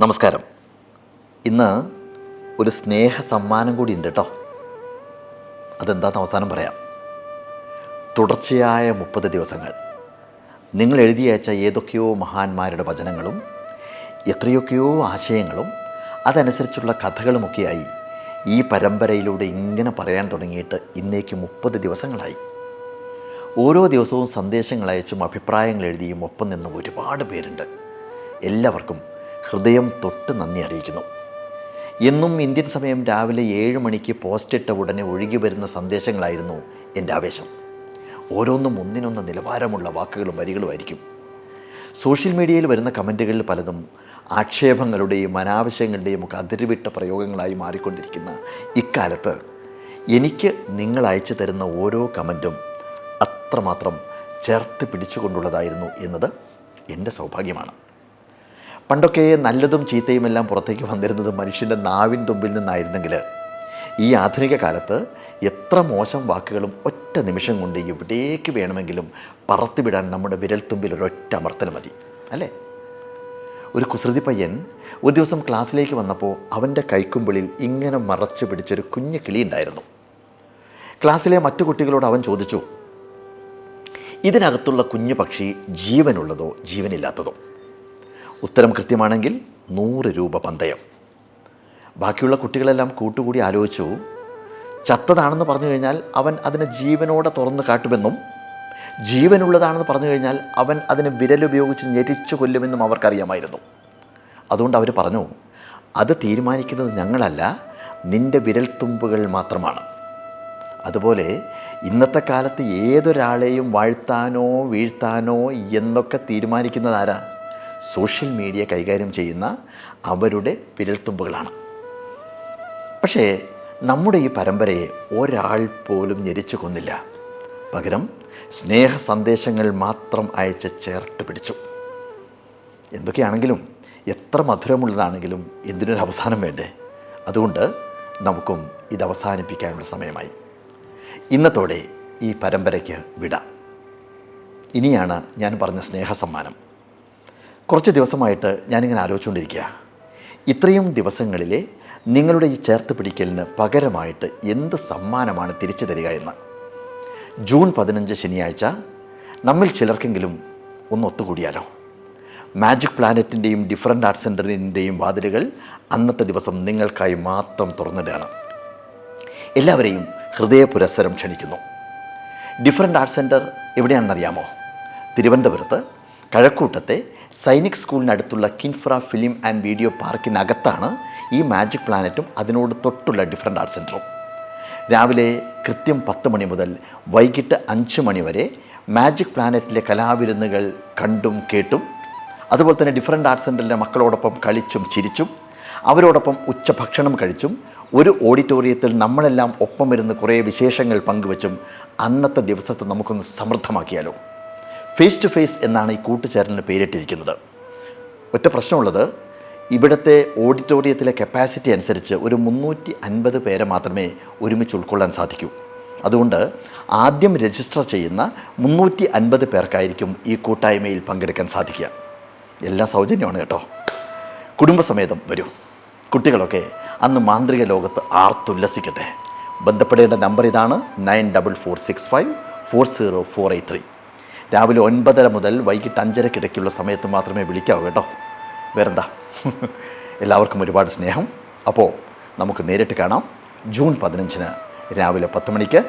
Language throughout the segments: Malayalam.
നമസ്കാരം. ഇന്ന് ഒരു സ്നേഹ സമ്മാനം കൂടി ഉണ്ട് കേട്ടോ അതെന്താണെന്ന് അവസാനം പറയാം. തുടർച്ചയായ മുപ്പത് ദിവസങ്ങൾ. നിങ്ങൾ എഴുതി അയച്ച ഏതൊക്കെയോ മഹാന്മാരുടെ വചനങ്ങളും എത്രയൊക്കെയോ ആശയങ്ങളും അതനുസരിച്ചുള്ള കഥകളുമൊക്കെയായി ഈ പരമ്പരയിലൂടെ ഇങ്ങനെ പറയാൻ തുടങ്ങിയിട്ട് ഇന്നേക്ക് മുപ്പത് ദിവസങ്ങളായി. ഓരോ ദിവസവും സന്ദേശങ്ങൾ അയച്ചും അഭിപ്രായങ്ങൾ എഴുതിയും ഒപ്പം നിന്ന് ഒരുപാട് പേരുണ്ട്. എല്ലാവർക്കും ഹൃദയം തൊട്ട് നന്ദി അറിയിക്കുന്നു. എന്നും ഇന്ത്യൻ സമയം രാവിലെ ഏഴ് മണിക്ക് പോസ്റ്റ് ഇട്ട ഉടനെ ഒഴുകി വരുന്ന സന്ദേശങ്ങളായിരുന്നു എന്റെ ആവേശം. ഓരോന്നും ഒന്നിനൊന്ന് നിലവാരമുള്ള വാക്കുകളും വരികളുമായിരിക്കും സോഷ്യൽ മീഡിയയിൽ വരുന്ന കമന്റുകളിൽ പലതും ആക്ഷേപങ്ങളുടെയും അനാവശ്യങ്ങളുടെയും ഒക്കെ അതിരുവിട്ട പ്രയോഗങ്ങളായി മാറിക്കൊണ്ടിരിക്കുന്ന ഇക്കാലത്ത് എനിക്ക് നിങ്ങൾ അയച്ചു തരുന്ന ഓരോ കമന്റും അത്രമാത്രം ചേർത്ത് പിടിച്ചുകൊണ്ടുള്ളതായിരുന്നു എന്നത് എന്റെ സൗഭാഗ്യമാണ്. പണ്ടൊക്കെ നല്ലതും ചീത്തയും എല്ലാം പുറത്തേക്ക് വന്നിരുന്നത് മനുഷ്യന്റെ നാവിൻ തുമ്പിൽ നിന്നായിരുന്നെങ്കിൽ ഈ ആധുനിക കാലത്ത് എത്ര മോശം വാക്കുകളും ഒറ്റ നിമിഷം കൊണ്ട് എവിടേക്ക് വേണമെങ്കിലും പറത്തിവിടാൻ നമ്മുടെ വിരൽത്തുമ്പിൽ ഒരൊറ്റ അമർത്തൽ മതി അല്ലേ? ഒരു കുസൃതി പയ്യൻ ഒരു ദിവസം ക്ലാസ്സിലേക്ക് വന്നപ്പോൾ അവന്റെ കൈക്കുമ്പിളിൽ ഇങ്ങനെ മറച്ചു പിടിച്ചൊരു കുഞ്ഞു കിളി ഉണ്ടായിരുന്നു. ക്ലാസ്സിലെ മറ്റു കുട്ടികളോട് അവൻ ചോദിച്ചു ഇതിനകത്തുള്ള കുഞ്ഞു പക്ഷി ജീവനുള്ളതോ ജീവനില്ലാത്തതോ? ഉത്തരം കൃത്യമാണെങ്കിൽ നൂറ് രൂപ പന്തയം. ബാക്കിയുള്ള കുട്ടികളെല്ലാം കൂട്ടുകൂടി ആലോചിച്ചു. ചത്തതാണെന്ന് പറഞ്ഞു കഴിഞ്ഞാൽ അവൻ അതിനെ ജീവനോടെ തുറന്ന് കാട്ടുമെന്നും ജീവനുള്ളതാണെന്ന് പറഞ്ഞു കഴിഞ്ഞാൽ അവൻ അതിനെ വിരലുപയോഗിച്ച് ഞെരിച്ചു കൊല്ലുമെന്നും അവർക്കറിയാമായിരുന്നു. അതുകൊണ്ട് അവർ പറഞ്ഞു അത് തീരുമാനിക്കുന്നത് ഞങ്ങളല്ല നിന്റെ വിരൽത്തുമ്പുകൾ മാത്രമാണ്. അതുപോലെ ഇന്നത്തെ കാലത്ത് ഏതൊരാളെയും വാഴ്ത്താനോ വീഴ്ത്താനോ എന്നൊക്കെ തീരുമാനിക്കുന്നത് ആരാ? സോഷ്യൽ മീഡിയ കൈകാര്യം ചെയ്യുന്ന അവരുടെ വിരൽത്തുമ്പുകളാണ്. പക്ഷേ നമ്മുടെ ഈ പരമ്പരയെ ഒരാൾ പോലും ഞെരിച്ചു കൊന്നില്ല. പകരം സ്നേഹ സന്ദേശങ്ങൾ മാത്രം അയച്ച് ചേർത്ത് പിടിച്ചു. എന്തൊക്കെയാണെങ്കിലും എത്ര മധുരമുള്ളതാണെങ്കിലും എന്തിനൊരു അവസാനം വേണ്ടേ? അതുകൊണ്ട് നമുക്കും ഇത് അവസാനിപ്പിക്കാനുള്ള സമയമായി. ഇന്നത്തോടെ ഈ പരമ്പരയ്ക്ക് വിട. ഇനിയാണ് ഞാൻ പറഞ്ഞ സ്നേഹസമ്മാനം. കുറച്ച് ദിവസമായിട്ട് ഞാനിങ്ങനെ ആലോചിച്ചുകൊണ്ടിരിക്കുക. ഇത്രയും ദിവസങ്ങളിലെ നിങ്ങളുടെ ഈ ചേർത്ത് പിടിക്കലിന് പകരമായിട്ട് എന്ത് സമ്മാനമാണ് തിരിച്ചു തരിക എന്ന്? ജൂൺ പതിനഞ്ച് ശനിയാഴ്ച നമ്മിൽ ചിലർക്കെങ്കിലും ഒന്ന് ഒത്തുകൂടിയാലോ? മാജിക് പ്ലാനറ്റിന്റെയും ഡിഫറന്റ് ആർട്ട് സെന്ററിന്റെയും വാതിലുകൾ അന്നത്തെ ദിവസം നിങ്ങൾക്കായി മാത്രം തുറന്നിടുകയാണ്. എല്ലാവരെയും ഹൃദയപുരസ്സരം ക്ഷണിക്കുന്നു. ഡിഫറന്റ് ആർട്ട് സെന്റർ എവിടെയാണെന്നറിയാമോ? തിരുവനന്തപുരത്ത് കഴക്കൂട്ടത്തെ സൈനിക് സ്കൂളിനടുത്തുള്ള കിൻഫ്ര ഫിലിം ആൻഡ് വീഡിയോ പാർക്കിനകത്താണ് ഈ മാജിക് പ്ലാനറ്റും അതിനോട് തൊട്ടുള്ള ഡിഫറെന്റ് ആർട്ട് സെന്ററും രാവിലെ കൃത്യം പത്ത് മണി മുതൽ വൈകിട്ട് അഞ്ച് മണി വരെ മാജിക് പ്ലാനറ്റിലെ കലാവിരുന്നുകൾ കണ്ടും കേട്ടും അതുപോലെ തന്നെ ഡിഫറെന്റ് ആർട്ട് സെന്ററിലെ മക്കളോടൊപ്പം കളിച്ചും ചിരിച്ചും അവരോടൊപ്പം ഉച്ചഭക്ഷണം കഴിച്ചും ഒരു ഓഡിറ്റോറിയത്തിൽ നമ്മളെല്ലാം ഒപ്പം ഇരുന്ന് കുറേ വിശേഷങ്ങൾ പങ്കുവച്ചും അന്നത്തെ ദിവസത്തെ നമുക്കൊന്ന് സമൃദ്ധമാക്കിയാലോ? ഫേസ് ടു ഫേസ് എന്നാണ് ഈ കൂട്ടുചേരലിന് പേരിട്ടിരിക്കുന്നത്. ഒറ്റ പ്രശ്നമുള്ളത് ഇവിടുത്തെ ഓഡിറ്റോറിയത്തിലെ കപ്പാസിറ്റി അനുസരിച്ച് ഒരു മുന്നൂറ്റി അൻപത് പേരെ മാത്രമേ ഒരുമിച്ച് ഉൾക്കൊള്ളാൻ സാധിക്കൂ. അതുകൊണ്ട് ആദ്യം രജിസ്റ്റർ ചെയ്യുന്ന മുന്നൂറ്റി അൻപത് പേർക്കായിരിക്കും ഈ കൂട്ടായ്മയിൽ പങ്കെടുക്കാൻ സാധിക്കുക. എല്ലാം സൗജന്യമാണ് കേട്ടോ. കുടുംബസമേതം വരൂ. കുട്ടികളൊക്കെ അന്ന് മാന്ത്രിക ലോകത്ത് ആർത്തുല്ലസിക്കട്ടെ. ബന്ധപ്പെടേണ്ട നമ്പർ ഇതാണ് nine double four six five four zero four eight three. രാവിലെ ഒൻപതര മുതൽ വൈകിട്ട് അഞ്ചരക്കിടയ്ക്കുള്ള സമയത്ത് മാത്രമേ വിളിക്കാവൂ കേട്ടോ. വേറെന്താ? എല്ലാവർക്കും ഒരുപാട് സ്നേഹം. അപ്പോൾ നമുക്ക് നേരിട്ട് കാണാം. ജൂൺ പതിനഞ്ചിന് രാവിലെ പത്ത് മണിക്ക്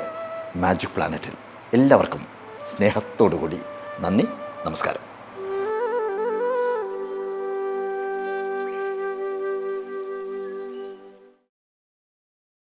മാജിക് പ്ലാനറ്റിൽ. എല്ലാവർക്കും സ്നേഹത്തോടു കൂടി നന്ദി നമസ്കാരം.